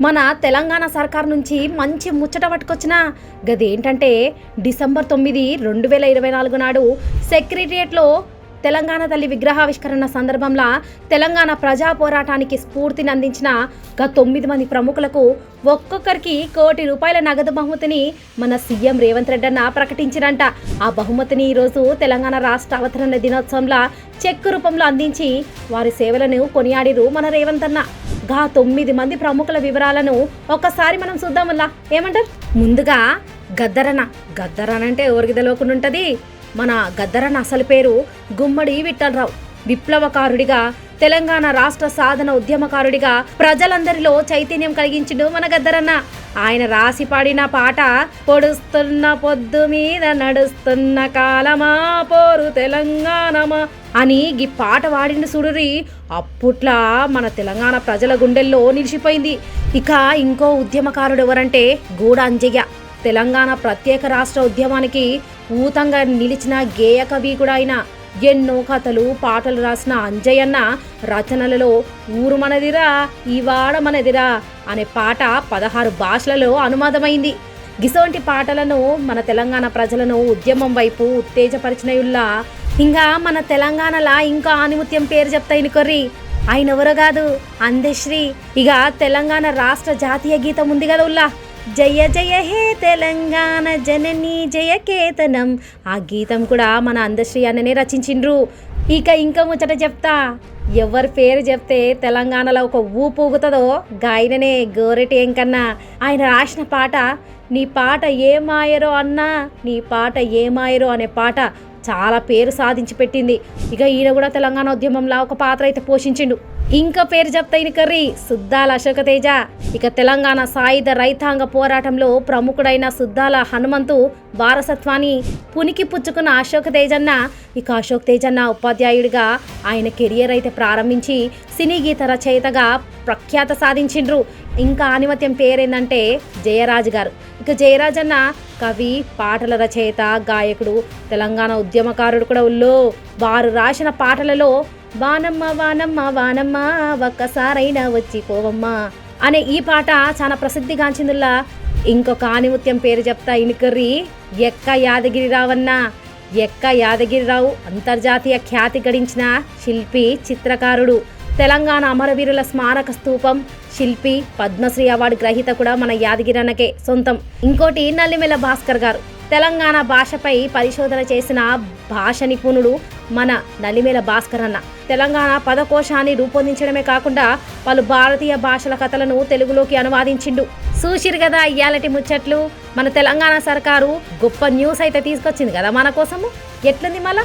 మన తెలంగాణ సర్కార్ నుంచి మంచి ముచ్చట పట్టుకొచ్చిన గదేంటంటే డిసెంబర్ తొమ్మిది రెండు వేల ఇరవై నాలుగు నాడు సెక్రటరియట్లో తెలంగాణ తల్లి విగ్రహావిష్కరణ సందర్భంలో తెలంగాణ ప్రజా పోరాటానికి స్ఫూర్తిని అందించిన గత తొమ్మిది మంది ప్రముఖులకు ఒక్కొక్కరికి కోటి రూపాయల నగదు బహుమతిని మన సీఎం రేవంత్ రెడ్డి అన్న ప్రకటించినంట ఆ బహుమతిని ఈరోజు తెలంగాణ రాష్ట్ర అవతరణ దినోత్సవంలో చెక్ రూపంలో అందించి వారి సేవలను కొనియాడిరు మన రేవంత్ అన్న గా తొమ్మిది మంది ప్రముఖుల వివరాలను ఒక్కసారి మనం చూద్దాములా ఏమంటారు? ముందుగా గద్దరన. గద్దరన అంటే ఎవరికి తెలియకుండా ఉంటుంది? మన గద్దరన్న అసలు పేరు గుమ్మడి విఠలరావు. విప్లవకారుడిగా తెలంగాణ రాష్ట్ర సాధన ఉద్యమకారుడిగా ప్రజలందరిలో చైతన్యం కలిగించుడు మన గద్దరన్న. ఆయన రాసి పాడిన పాట పొడుస్తున్న పొద్దు మీద నడుస్తున్న కాలమా పోరు తెలంగాణమా అని ఈ పాట వాడిండు సుడురి అప్పుట్లా మన తెలంగాణ ప్రజల గుండెల్లో నిలిచిపోయింది. ఇక ఇంకో ఉద్యమకారుడు ఎవరంటే గూడ అంజయ్య తెలంగాణ ప్రత్యేక రాష్ట్ర ఉద్యమానికి ఊతంగా నిలిచిన గేయ కవి కూడా ఆయన. ఎన్నో కథలు పాటలు రాసిన అంజయ్యన్న రచనలలో ఊరు మనదిరా ఈవాడ మనదిరా అనే పాట పదహారు భాషలలో అనువాదమైంది. గిసోంటి పాటలను మన తెలంగాణ ప్రజలను ఉద్యమం వైపు ఉత్తేజపరిచినయుల్లా ఇంకా మన తెలంగాణలా ఇంకా ఆనిముత్యం పేరు చెప్తాయి కొర్రి. ఆయన ఎవరో కాదు అందశ్రీ. ఇక తెలంగాణ రాష్ట్ర జాతీయ గీతం ఉంది కదా ఉల్లా. జయ జయ హే తెలంగాణ జననీ జయ కేతనం. ఆ గీతం కూడా మన అందశ్రీ అన్ననే రచించిండ్రు. ఇక ఇంకా ముచ్చట చెప్తా. ఎవరి పేరు చెప్తే తెలంగాణలో ఒక ఊపు ఊగుతుందో గాయననే గోరెటి ఎంకన్నా ఆయన రాసిన పాట నీ పాట ఏమాయరో అన్నా నీ పాట ఏమాయరో అనే పాట చాలా పేరు సాధించి పెట్టింది. ఇక ఈయన కూడా తెలంగాణ ఉద్యమంలో ఒక పాత్ర అయితే పోషించిండు. ఇంకా పేరు చెప్తాయిన కర్రీ. సుద్దాల అశోక తేజ. ఇక తెలంగాణ సాయుధ రైతాంగ పోరాటంలో ప్రముఖుడైన సుద్దాల హనుమంతు వారసత్వాన్ని పునికి పుచ్చుకున్న అశోక్ తేజన్న. ఇక అశోక్ తేజన్న ఉపాధ్యాయుడిగా ఆయన కెరియర్ అయితే ప్రారంభించి సినీ గీత రచయితగా ప్రఖ్యాత సాధించిండ్రు. ఇంకా ఆనిమత్యం పేరేందంటే జయరాజ్ గారు. ఇక జయరాజ్ అన్న కవి పాటల రచయిత గాయకుడు తెలంగాణ ఉద్యమకారుడు కూడా ఉల్లో. వారు రాసిన పాటలలో వానమ్మ వానమ్మ వానమ్మ ఒక్కసారైనా వచ్చి పోవమ్మ అనే ఈ పాట చాలా ప్రసిద్ధిగాంచిందిలా ఇంకొక ఆనిముత్యం పేరు చెప్తా ఇనుకర్రి ఎక్క యాదగిరి రావన్న ఎక్క యాదగిరిరావు అంతర్జాతీయ ఖ్యాతి గడించిన శిల్పి చిత్రకారుడు. తెలంగాణ అమరవీరుల స్మారక స్థూపం శిల్పి పద్మశ్రీ అవార్డు గ్రహీత కూడా మన యాదగిరి అన్నకే సొంతం. ఇంకోటి నల్లిమెల భాస్కర్ గారు. తెలంగాణ భాషపై పరిశోధన చేసిన భాష నిపుణుడు మన నలిమేల భాస్కర్ అన్న. తెలంగాణ పదకోశాన్ని రూపొందించడమే కాకుండా పలు భారతీయ భాషల కథలను తెలుగులోకి అనువాదించిండు. చూసిరు కదా ఇయ్యాలటి ముచ్చట్లు? మన తెలంగాణ సర్కారు గొప్ప న్యూస్ అయితే తీసుకొచ్చింది కదా మన కోసము? ఎట్లుంది మళ్ళా?